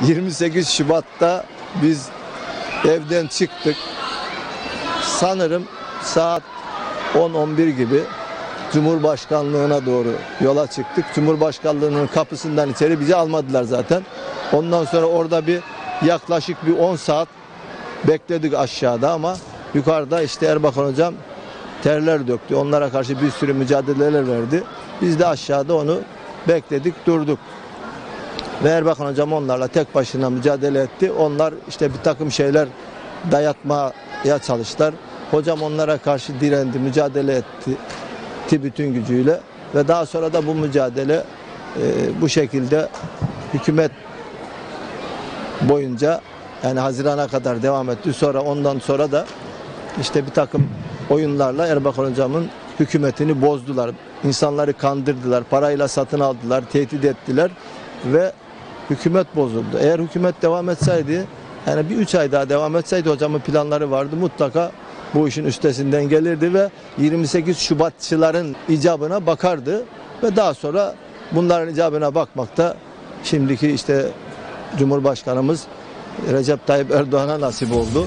28 Şubat'ta biz evden çıktık. Sanırım saat 10-11 gibi Cumhurbaşkanlığına doğru yola çıktık. Cumhurbaşkanlığının kapısından içeri bizi almadılar zaten. Ondan sonra orada bir yaklaşık bir 10 saat bekledik aşağıda ama yukarıda işte Erbakan hocam terler döktü. Onlara karşı bir sürü mücadeleler verdi. Biz de aşağıda onu bekledik, durduk. Ve Erbakan hocam onlarla tek başına mücadele etti. Onlar işte bir takım şeyler dayatmaya çalıştılar. Hocam onlara karşı direndi, mücadele etti bütün gücüyle ve daha sonra da bu mücadele e, bu şekilde hükümet boyunca yani Haziran'a kadar devam etti. Sonra ondan sonra da işte bir takım oyunlarla Erbakan hocamın hükümetini bozdular. İnsanları kandırdılar, parayla satın aldılar, tehdit ettiler ve hükümet bozuldu. Eğer hükümet devam etseydi yani bir üç ay daha devam etseydi hocamın planları vardı mutlaka bu işin üstesinden gelirdi ve 28 Şubatçıların icabına bakardı ve daha sonra bunların icabına bakmakta şimdiki işte Cumhurbaşkanımız Recep Tayyip Erdoğan'a nasip oldu.